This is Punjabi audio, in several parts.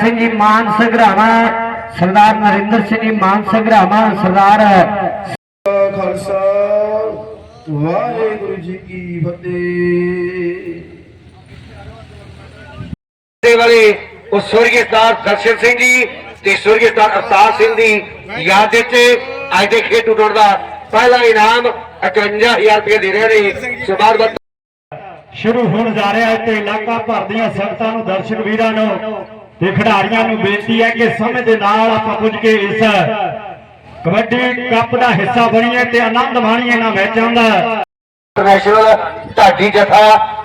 ਸਿੰਘ ਜੀ ਮਾਨ ਸੰਗਰਾਵਾ ਸਰਦਾਰ ਨਰਿੰਦਰ ਸਿੰਘ ਜੀ ਮਾਨ ਸੰਗਰਾਵਾ ਸਰਦਾਰ ਖਾਲਸਾ ਵਾਹਿਗੁਰੂ ਜੀ ਕੀ ਫਤਿਹ। ਦੇ ਵਾਲੇ ਉਹ ਸਵਰਗੀ ਸਤਾਰ ਦਰਸ਼ਨ ਸਿੰਘ ਜੀ ਤੇ ਸਵਰਗੀ ਸਤਾਰ ਅਵਤਾਰ ਸਿੰਘ ਦੀ ਯਾਦ ਵਿੱਚ ਅੱਜ ਦੇ ਖੇਡ ਦਾ ਪਹਿਲਾ ਇਨਾਮ 51000 ਰੁਪਏ ਦੇ ਰਹੇ ਨੇ। ਸ਼ੁਰੂ ਹੋਣ ਜਾ ਰਿਹਾ ਹੈ ਤੇ ਇਲਾਕਾ ਭਰ ਦੀਆਂ ਸੰਗਤਾਂ ਨੂੰ ਦਰਸ਼ਕ ਵੀਰਾਂ ਨੂੰ ਤੇ ਖਿਡਾਰੀਆਂ ਨੂੰ ਬੇਨਤੀ ਹੈ ਕਿ ਸਮੇਂ ਦੇ ਨਾਲ ਆਪਾਂ ਪੁੱਜ ਕੇ ਇਸ ਕਬੱਡੀ ਕੱਪ ਦਾ ਹਿੱਸਾ ਬਣੀਏ ਤੇ ਆਨੰਦ ਮਾਣੀਏ ਇਹਨਾਂ ਮੈਚਾਂ ਦਾ। ਇੰਟਰਨੈਸ਼ਨਲ ਢਾਡੀ ਜਥਾ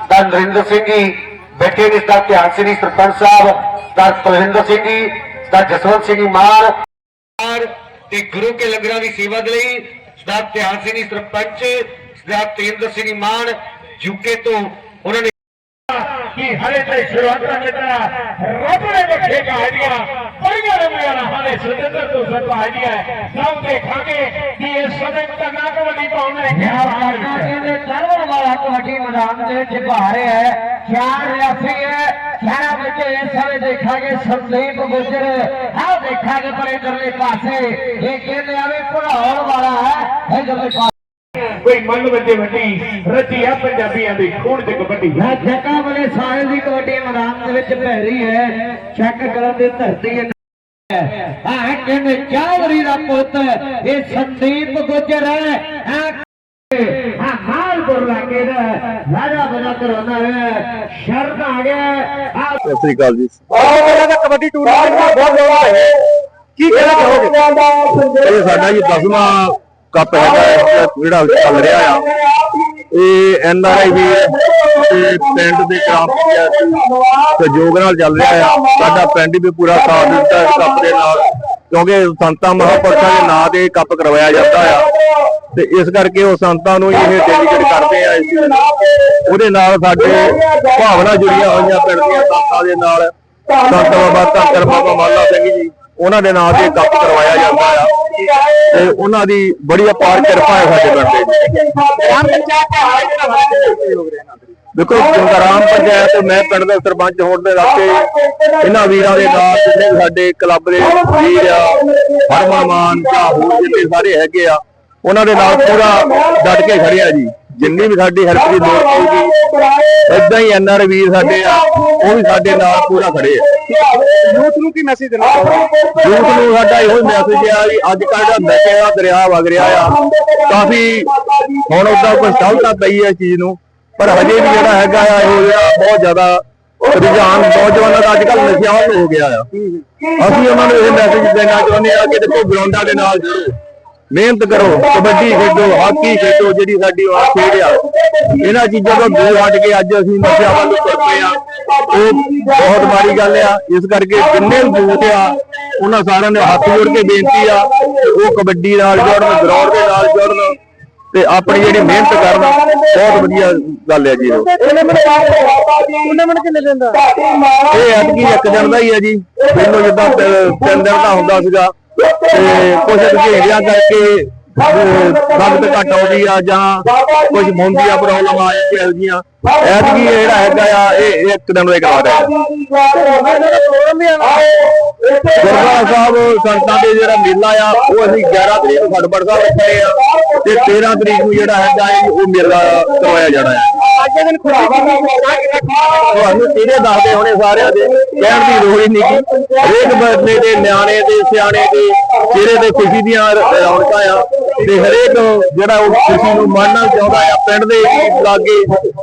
ਦਾ ਨਰਿੰਦਰ ਸਿੰਘ ਜੀ, ਬੈਠੇ ਨੇ sir Dhian Singh sarpanch Sahib sir Kulwinder Singh ji sir Jaswant Singh ji ਮਾਨ। ਤੇ ਗੁਰੂ ਕੇ ਲੰਗਰਾਂ ਦੀ ਸੇਵਾ ਦੇ ਲਈ sir Dhian Singh ji sarpanch sir Tendar Singh Mann UK ਤੋਂ ਉਹਨਾਂ ਨੇ ਕਿ ਹਲੇ ਤੇ ਸ਼ੁਰੂਆਤਾਂ ਜਿਹੜਾ ਰੱਬ ਨੇ ਦੇਖੇਗਾ ਆਈਆਂ ਬੜੀਆਂ ਰਮੀਆਂ ਨਾ ਹਲੇ ਸੁਤੰਤਰ ਤੋਂ ਸਰਪਾਈਆਂ ਸਭ ਦੇਖਾਂਗੇ ਕਿ ਇਹ ਸਦਕ ਤੱਕ ਕਬੱਡੀ ਪਾਉਣ ਨੇ ਕਿਹਾ ਕਾਕਾ ਕਹਿੰਦੇ ਸਰਵਰ ਵਾਲਾ ਕਬੱਡੀ ਮੈਦਾਨ ਦੇ ਰਿਹਾ ਹੈ। ਚਾਰ ਰਿਆਸੀ ਹੈ। ਚਾਰਾਂ ਵਿੱਚ ਇਸ ਸਮੇਂ ਦੇਖਾਂਗੇ ਸੰਦੀਪ ਗੁਜਰ। ਆਹ ਦੇਖਾਂਗੇ ਪਰ ਇਧਰਲੇ ਪਾਸੇ। ਇਹ ਕਹਿੰਦੇ ਆਵੇ ਪੜਾਉਣ ਵਾਲਾ ਹੈ। ਇਧਰਲੇ ਕੋਈ ਮਨ ਵੱਡੇ ਵੱਡੀ ਰਚੀ ਆ ਪੰਜਾਬੀਆਂ ਦੀ ਖੂਨ ਤੇ ਕਬੱਡੀ। ਇਹ ਜੱਗਾ ਵਾਲੇ ਸਾਹਿਲ ਦੀ ਕਬੱਡੀ ਮੈਦਾਨ ਦੇ ਵਿੱਚ ਭੈ ਰਹੀ ਹੈ। ਚੈੱਕ ਕਰਨ ਦੀ ਧਰਤੀ ਹੈ। ਆ ਕਹਿੰਦੇ ਚਾਵਰੀ ਦਾ ਪੁੱਤ ਇਹ ਸੰਦੀਪ ਗੁਜਰ ਹੈ। ਆ ਹਾਂ ਮਾਲਪੁਰ ਲਾਗੇ ਦਾ ਰਾਜਾ ਬਣਾ ਕਰੋਨਾ ਹੈ। ਸ਼ਰਤ ਆ ਗਿਆ ਆ ਸਤਿ ਸ੍ਰੀ ਅਕਾਲ ਜੀ। ਕਬੱਡੀ ਟੂਰਨਾਮੈਂਟ ਬਹੁਤ ਜ਼ਿਆਦਾ ਹੈ ਕੀ ਕਹਿਣਾ ਚਾਹੋਗੇ? ਇਹ ਸਾਡਾ ਜੀ 10ਵਾਂ ਕੱਪ ਹੈਗਾ, ਜਿਹੜਾ ਚੱਲ ਰਿਹਾ ਆ। ਇਹ ਐਨ ਆਰ ਆਈ ਵੀ ਤੇ ਪਿੰਡ ਦੇ ਗ੍ਰਾਮ ਸਹਿਯੋਗ ਨਾਲ ਚੱਲ ਰਿਹਾ ਆ। ਸਾਡਾ ਪਿੰਡ ਵੀ ਪੂਰਾ ਸਾਥ ਦਿੱਤਾ ਇਸ ਕੱਪ ਦੇ ਨਾਲ, ਕਿਉਂਕਿ ਸੰਤਾਂ ਮਹਾਂਪੁਰਸ਼ਾਂ ਦੇ ਨਾਂ ਤੇ ਕੱਪ ਕਰਵਾਇਆ ਜਾਂਦਾ ਆ। ਤੇ ਇਸ ਕਰਕੇ ਉਹ ਸੰਤਾਂ ਨੂੰ ਇਹ ਡੈਡੀਕੇਟ ਕਰਦੇ ਆ ਇਸ ਉਹਦੇ ਨਾਲ ਸਾਡੇ ਭਾਵਨਾ ਜੁੜੀਆਂ ਹੋਈਆਂ ਪਿੰਡ ਦੀਆਂ ਸੰਤਾਂ ਦੇ ਨਾਲ। ਸੰਤ ਬਾਬਾ ਧੰਕਰ ਬਾਬਾ ਮਾਲਾ ਸਿੰਘ ਜੀ। ਉਹਨਾਂ ਦੇ ਨਾਂ ਤੇ ਕੱਪ ਕਰਵਾਇਆ ਜਾਂਦਾ ਆ। ਤੇ ਉਹਨਾਂ ਦੀ ਬੜੀ ਅਪਾਰ ਕਿਰਪਾ ਹੈ ਸਾਡੇ ਪਿੰਡ ਤੇ ਗ੍ਰਾਮ ਪੰਚਾਇਤ ਦੇਖੋ ਗ੍ਰਾਮ ਪੰਚਾਇਤ, ਮੈਂ ਪਿੰਡ ਦਾ ਸਰਪੰਚ ਹੋਣ ਦੇ ਨਾਤੇ ਇਹਨਾਂ ਵੀਰਾਂ ਦੇ ਨਾਲ ਜਿੰਨੇ ਸਾਡੇ ਕਲੱਬ ਦੇ ਵੀਰ ਆ, ਹਰਮਨ ਮਾਨ ਜਾਂ ਹੋਰ ਜਿਹੜੇ ਸਾਰੇ ਹੈਗੇ ਆ, ਉਹਨਾਂ ਦੇ ਨਾਲ ਪੂਰਾ ਡਟ ਕੇ ਖੜਿਆ ਜੀ। ਜਿੰਨੀ ਵੀ ਸਾਡੀ ਹੈਲਪ ਦੀ ਲੋੜ ਪਊਗੀ ਏਦਾਂ ਹੀ ਐਨਆਰ ਵੀਰ ਸਾਡੇ ਆ ਉਹ ਵੀ ਸਾਡੇ ਨਾਲ ਪੂਰਾ ਖੜੇ ਆ। ਯੂਥ ਨੂੰ ਕੀ ਮੈਸੇਜ ਦੇਣਾ ਯੂਥ ਨੂੰ ਸਾਡਾ ਇਹੋ ਮੈਸੇਜ ਆ ਵੀ ਅੱਜ ਕੱਲ੍ਹ ਦਾ ਨਸ਼ੇ ਦਾ ਦਰਿਆ ਵਗ ਰਿਹਾ ਆ। ਕਾਫੀ ਹੁਣ ਉਹਦਾ ਕੋਈ ਸਹੂਲਤ ਪਈ ਹੈ ਚੀਜ਼ ਨੂੰ ਪਰ ਹਜੇ ਵੀ ਜਿਹੜਾ ਹੈਗਾ ਆ ਇਹੋ ਜਿਹੜਾ ਬਹੁਤ ਜ਼ਿਆਦਾ ਰੁਝਾਨ ਨੌਜਵਾਨਾਂ ਦਾ ਅੱਜ ਕੱਲ੍ਹ ਨਸ਼ਿਆਂ ਹੋ ਗਿਆ ਆ। ਅਸੀਂ ਉਹਨਾਂ ਨੂੰ ਇਹ ਮੈਸੇਜ ਦੇਣਾ ਚਾਹੁੰਦੇ ਆ ਕਿ ਦੇਖੋ ਗਰਾਊਂਡਾਂ ਦੇ ਨਾਲ ਜੁੜੋ। ਮਿਹਨਤ ਕਰੋ, ਕਬੱਡੀ ਖੇਡੋ, ਹਾਕੀ ਖੇਡੋ, ਜਿਹੜੀ ਸਾਡੀ ਆ ਖੇਡ ਆ। ਇਹਨਾਂ ਚੀਜ਼ਾਂ ਤੋਂ ਦੂਰ ਹਟ ਕੇ ਅੱਜ ਅਸੀਂ ਨਸ਼ਿਆਂ ਵੱਲ ਤੁਰ ਪਏ ਆ। ਉਹ ਬਹੁਤ ਮਾੜੀ ਗੱਲ ਆ। ਇਸ ਕਰਕੇ ਜਿੰਨੇ ਵੀ ਆ, ਉਹਨਾਂ ਸਾਰਿਆਂ ਨੇ ਹੱਥ ਜੋੜ ਕੇ ਬੇਨਤੀ ਆ ਉਹ ਕਬੱਡੀ ਨਾਲ ਜੁੜਨ ਗਰਾਊਂਡ ਦੇ ਨਾਲ ਜੁੜਨ। ਤੇ ਆਪਣੀ ਜਿਹੜੀ ਮਿਹਨਤ ਕਰਨ ਬਹੁਤ ਵਧੀਆ ਗੱਲ ਹੈ ਜੀ ਇਹ ਟੂਰਨਾਮੈਂਟ ਕਿੰਨੇ ਦਿਨ ਦਾ? ਇਹ ਐਤਕੀ ਇੱਕ ਦਿਨ ਦਾ ਹੀ ਹੈ ਜੀ। ਪਹਿਲੋਂ ਜਿੱਦਾਂ ਤਿੰਨ ਦਿਨ ਦਾ ਹੁੰਦਾ ਸੀਗਾ। ਤੇ ਕੁਝ ਘੇਰਿਆ ਕਰਕੇ ਵਕਤ ਘੱਟ ਆਉਂਦੀ ਆ ਜਾਂ ਕੁਝ ਮੁੰਦੀਆਂ ਪ੍ਰੋਬਲਮ ਆ ਜਾਂਦੀਆਂ ਇਹਦੀਆਂ ਐਤਕੀ ਇਹ ਜਿਹੜਾ ਹੈਗਾ ਆ ਇਹ ਇੱਕ ਦਿਨ ਦਾ ਹੀ ਕਰਾ ਰਿਹਾ ਗੁਰਦੁਆਰਾ ਸਾਹਿਬ ਸੰਤਾਂ ਦੇ ਜਿਹੜਾ ਮੇਲਾ ਆ ਉਹ ਅਸੀਂ 11 ਤਰੀਕ ਨੂੰ ਖੜਬੜ ਸਾਹਿਬ ਰੱਖੇ ਆ ਤੇ 13 ਤਰੀਕ ਨੂੰ ਜਿਹੜਾ ਹੈਗਾ ਹੈ ਉਹ ਮੇਲਾ ਕਰਵਾਇਆ ਜਾਣਾ ਹੈ ਅੱਜ ਦੇ ਦਿਨ ਖੁਸ਼ੀ ਤੁਹਾਨੂੰ ਇਹਦੇ ਦੱਸਦੇ ਹੋਣੇ ਸਾਰਿਆਂ ਦੇ ਕਹਿਣ ਦੀ ਲੋੜ ਹੀ ਨਹੀਂ ਕਿ ਹਰੇਕ ਬੰਦੇ ਦੇ ਨਿਆਣੇ ਦੇ ਸਿਆਣੇ ਦੇ ਚਿਹਰੇ ਤੇ ਖੁਸ਼ੀ ਦੀਆਂ ਰੌਣਕਾਂ ਆ ਤੇ ਹਰੇਕ ਜਿਹੜਾ ਉਹ ਖੁਸ਼ੀ ਨੂੰ ਮਾਣਨਾ ਚਾਹੁੰਦਾ ਆ ਪਿੰਡ ਦੇ ਲਾਗੇ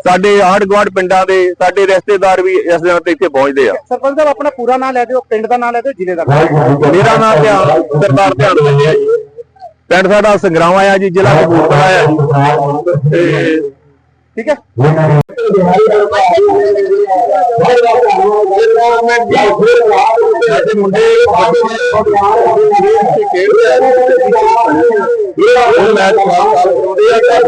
ਸਾਡੇ ਆਂਢ ਗੁਆਂਢ ਪਿੰਡਾਂ ਦੇ ਸਾਡੇ ਰਿਸ਼ਤੇਦਾਰ ਵੀ ਇਸ ਦਿਨ ਤੇ ਇੱਥੇ ਪਹੁੰਚਦੇ ਆ। ਸਰਪੰਚ ਸਾਹਿਬ ਆਪਣਾ ਪੂਰਾ ਨਾਮ ਲੈ ਦਿਓ ਪਿੰਡ ਦਾ ਨਾਮ ਲੈ ਦਿਓ ਜ਼ਿਲ੍ਹੇ ਦਾ ਮੇਰਾ ਨਾਮ ਧਿਆਨ ਸਰਦਾਰ ਧਿਆਨ ਆ ਜੀ। ਪਿੰਡ ਸਾਡਾ ਸੰਗਰਾਵਾ ਆ ਜੀ ਜ਼ਿਲ੍ਹਾ ਕਪੂਰਥਲਾ ਆ ਜੀ। ਤੇ ਠੀਕ ਹੈ ਸਾਡੇ ਮੁੰਡੇ ਖੇਡਦੇ ਆ ਉਹ ਮੈਚ ਖਰਾਬ ਕਰਦੇ ਆ ਘਰ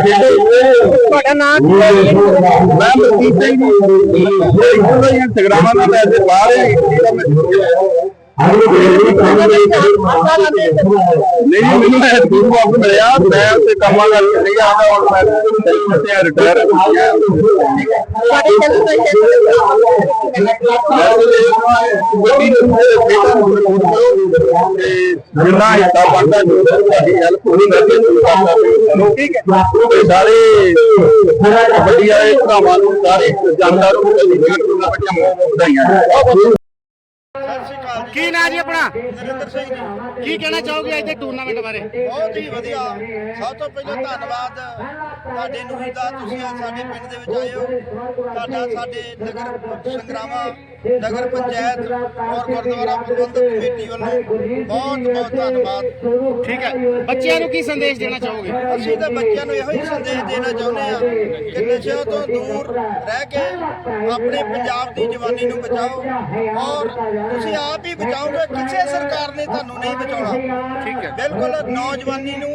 ਤੁਹਾਡਾ ਨਾਮ ਕੀ ਹੈ? ਮੈਂ ਮਸੀਤ ਸਿੰਘ ਜੀ ਇਹ ਇੰਸਟਾਗ੍ਰਾਮਾਂ ਦਾ ਮੈਸੇਜ ਪਾ ਰਿਹਾ ਇਹਦਾ ਮੈਂ ਨਹੀਂ ਜੀ, ਮੈਨੂੰ ਇਹ ਦੂਰ ਵਾਪਸ ਮਿਲਿਆ ਮੈਂ ਤੇ ਕੰਮਾਂ ਕਰ ਨਹੀਂ ਆਦਾ ਹੁਣ ਮੈਂ ਤੇ ਰਿਟਾਇਰ ਹੋ ਗਿਆ ਤੁਹਾਡੀ ਸੈਲੀਬ੍ਰੇਸ਼ਨ ਜਿੰਨਾ ਹਿੱਸਾ ਬਣਦਾ ਕੀ ਨਾਂ ਜੀ ਆਪਣਾ? ਨਰਿੰਦਰ ਸਿੰਘ ਜੀ ਕੀ ਕਹਿਣਾ ਚਾਹੋਗੇ ਅੱਜ ਦੇ ਟੂਰਨਾਮੈਂਟ ਬਾਰੇ? ਬਹੁਤ ਹੀ ਵਧੀਆ। ਸਭ ਤੋਂ ਪਹਿਲਾਂ ਧੰਨਵਾਦ ਤੁਹਾਡੇ ਨੂੰ ਦਾ ਤੁਸੀਂ ਅੱਜ ਸਾਡੇ ਪਿੰਡ ਦੇ ਵਿੱਚ ਆਏ ਹੋ। ਤੁਹਾਡਾ ਸਾਡੇ ਨਗਰ ਸੰਗਰਾਮਾ ਨਗਰ ਪੰਚਾਇਤ ਔਰ ਗੁਰਦੁਆਰਾ ਪ੍ਰਬੰਧਕ ਕਮੇਟੀ ਵੱਲੋਂ ਬਹੁਤ ਬਹੁਤ ਧੰਨਵਾਦ। ਠੀਕ ਹੈ। ਬੱਚਿਆਂ ਨੂੰ ਕੀ ਸੰਦੇਸ਼ ਦੇਣਾ ਚਾਹੋਗੇ? ਅਸੀਂ ਤਾਂ ਬੱਚਿਆਂ ਨੂੰ ਇਹੋ ਹੀ ਸੰਦੇਸ਼ ਦੇਣਾ ਚਾਹੁੰਦੇ ਆ ਕਿ ਨਸ਼ਿਆਂ ਤੋਂ ਦੂਰ ਰਹਿ ਕੇ ਆਪਣੇ ਪੰਜਾਬ ਦੀ ਜਵਾਨੀ ਨੂੰ ਬਚਾਓ। ਔਰ ਤੁਸੀਂ ਆਪ ਹੀ ਬਚਾਓਗੇ ਕਿਸੇ ਸਰਕਾਰ ਨੇ ਤੁਹਾਨੂੰ ਨਹੀਂ ਬਚਾਉਣਾ। ਠੀਕ ਹੈ। ਬਿਲਕੁਲ ਨੌਜਵਾਨੀ ਨੂੰ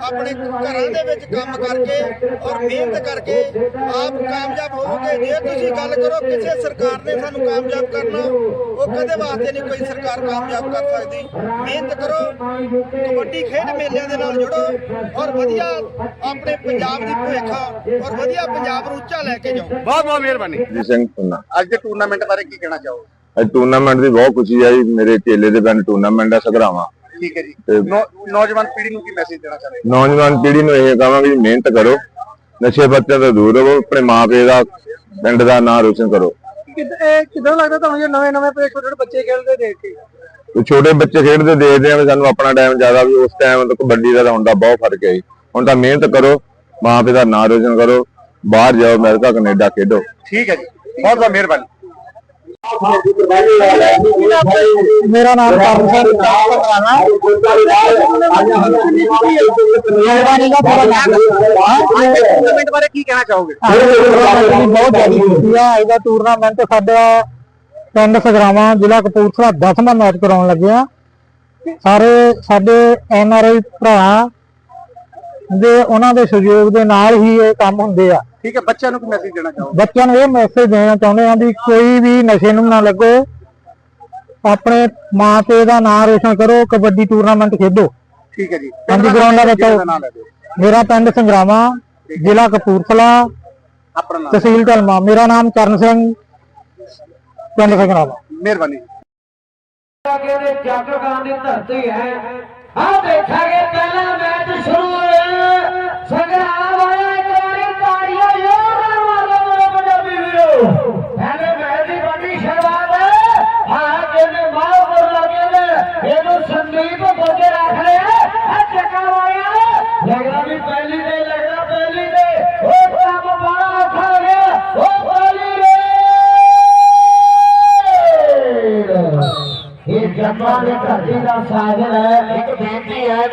ਆਪਣੇ ਘਰਾਂ ਦੇ ਵਿੱਚ ਕੰਮ ਕਰਕੇ ਔਰ ਮਿਹਨਤ ਕਰਕੇ ਆਪ ਕਾਮਯਾਬ ਹੋਵੋਗੇ। ਜੇ ਤੁਸੀਂ ਗੱਲ ਕਰੋ ਕਿਸੇ ਸਰਕਾਰ ਨੇ ਸਾਨੂੰ ਕਾਮਯਾਬ ਕਰਨਾ ਉਹ ਕਦੇ ਵਾਸਤੇ ਨਹੀਂ ਕੋਈ ਸਰਕਾਰ ਕਾਮਯਾਬ ਕਰ ਸਕਦੀ। ਮਿਹਨਤ ਕਰੋ ਕਬੱਡੀ ਖੇਡ ਮੇਲਿਆਂ ਦੇ ਨਾਲ ਜੁੜੋ ਔਰ ਵਧੀਆ ਆਪਣੇ ਪੰਜਾਬ ਦੀ ਭੁੱਖ ਔਰ ਵਧੀਆ ਪੰਜਾਬ ਨੂੰ ਉੱਚਾ ਲੈ ਕੇ ਜਾਓ। ਬਹੁਤ ਬਹੁਤ ਮਿਹਰਬਾਨੀ। ਜੀ ਸਿੰਘ ਪੁੰਨਾ ਅੱਜ ਦੇ ਟੂਰਨਾਮੈਂਟ ਬਾਰੇ ਕੀ ਕਹਿਣਾ ਚਾਹੋ ਅੱਜ ਟੂਰਨਾਮੈਂਟ ਦੀ ਬਹੁਤ ਖੁਸ਼ੀ ਆਈ ਮੇਰੇ ਚੇਲੇ ਦੇ ਪਿੰਡ ਟੂਰਨਾਮੈਂਟ ਆ ਸਗਰਾਵਾਂ ਠੀਕ ਹੈ ਜੀ। ਨੌਜਵਾਨ ਪੀੜ੍ਹੀ ਨੂੰ ਕੀ ਮੈਸੇਜ ਦੇਣਾ ਚਾਹੁੰਦੇ ਨੌਜਵਾਨ ਪੀੜ੍ਹੀ ਨੂੰ ਇਹ ਕਹਾਂਗੇ ਵੀ ਮਿਹਨਤ ਕਰੋ ਨਸ਼ੇ ਪੱਤਿਆਂ ਤੋਂ ਦੂਰ ਰਹੋ ਆਪਣੇ ਮਾਪੇ ਦਾ ਪਿੰਡ ਦਾ ਨਾਂ ਰੋਸ਼ਨ ਕਰੋ। ਕਿਦਾਂ ਲੱਗਦਾ ਤੁਹਾਨੂੰ ਜੇ ਨਵੇਂ ਨਵੇਂ ਛੋਟੇ ਛੋਟੇ ਬੱਚੇ ਖੇਡਦੇ ਦੇਖ ਕੇ? ਛੋਟੇ ਬੱਚੇ ਖੇਡਦੇ ਦੇਖਦੇ ਆ ਸਾਨੂੰ ਆਪਣਾ ਟਾਈਮ ਜ਼ਿਆਦਾ ਵੀ ਉਸ ਟਾਈਮ ਤੋਂ ਕਬੱਡੀ ਦਾ ਹੁਣ ਦਾ ਬਹੁਤ ਫ਼ਰਕ ਹੈ ਜੀ। ਹੁਣ ਤਾਂ ਮਿਹਨਤ ਕਰੋ ਮਾਪੇ ਦਾ ਨਾਂ ਰੋਸ਼ਨ ਕਰੋ ਬਾਹਰ ਜਾਓ ਅਮਰੀਕਾ ਕੈਨੇਡਾ ਖੇਡੋ। ਠੀਕ ਹੈ ਜੀ। ਬਹੁਤ ਬਹੁਤ ਮਿਹਰਬਾਨੀ। ਮੇਰਾ ਨਾਮ ਰਾਣਾ ਮਿਹਰਬਾਨੀ ਦਾ ਅੱਜ ਦੇ ਟੂਰਨਾਮੈਂਟ ਬਾਰੇ ਕੀ ਕਹਿਣਾ ਚਾਹੋਗੇ? ਬਹੁਤ ਜ਼ਿਆਦਾ ਖੁਸ਼ੀ ਆ। ਇਹਦਾ ਟੂਰਨਾਮੈਂਟ ਸਾਡਾ ਪਿੰਡ ਸਗਰਾਵਾਂ ਜ਼ਿਲ੍ਹਾ ਕਪੂਰਥਲਾ 10ਵਾਂ ਮੈਚ ਕਰਾਉਣ ਲੱਗੇ ਆ। ਸਾਰੇ ਸਾਡੇ ਐਨ ਆਰ ਆਈ ਭਰਾ ਦੇ ਉਹਨਾਂ ਦੇ ਸਹਿਯੋਗ ਦੇ ਨਾਲ ਹੀ ਇਹ ਕੰਮ ਹੁੰਦੇ ਆ। ਠੀਕ ਹੈ ਬੱਚਿਆਂ ਨੂੰ ਕੀ ਮੈਸੇਜ ਦੇਣਾ ਚਾਹੋਗੇ? ਬੱਚਿਆਂ ਨੂੰ ਇਹ ਮੈਸੇਜ ਦੇਣਾ ਚਾਹੁੰਦੇ ਆ ਵੀ ਕੋਈ ਵੀ ਨਸ਼ੇ ਨੂੰ ਨਾ ਲੱਗੋ। ਆਪਣੇ ਮਾਂ ਪਿਓ ਦਾ ਨਾਮ ਰੋਸ਼ਨ ਕਰੋ ਕਬੱਡੀ ਟੂਰਨਾਮੈਂਟ ਖੇਡੋ। ਠੀਕ ਹੈ ਜੀ। ਹਾਂਜੀ ਗਰਾਊਂਡਾਂ ਵਿੱਚ ਦਾ ਨਾਮ ਲੈ ਦਿਓ? ਮੇਰਾ ਪਿੰਡ ਸੰਗਰਾਵਾਂ ਜ਼ਿਲ੍ਹਾ ਕਪੂਰਥਲਾ ਆਪਣਾ ਨਾਮ। ਤਹਿਸੀਲ ਢਲਮਾ। ਮੇਰਾ ਨਾਮ ਚਰਨ ਸਿੰਘ ਪਿੰਡ ਸੰਗਰਾਵਾਂ। ਮਿਹਰਬਾਨੀ। ਕਹਿੰਦੇ ਜੱਗਾਂ ਦੀ ਧਰਤੀ ਹੈ। ਆ ਦੇਖਾਂਗੇ ਪਹਿਲਾ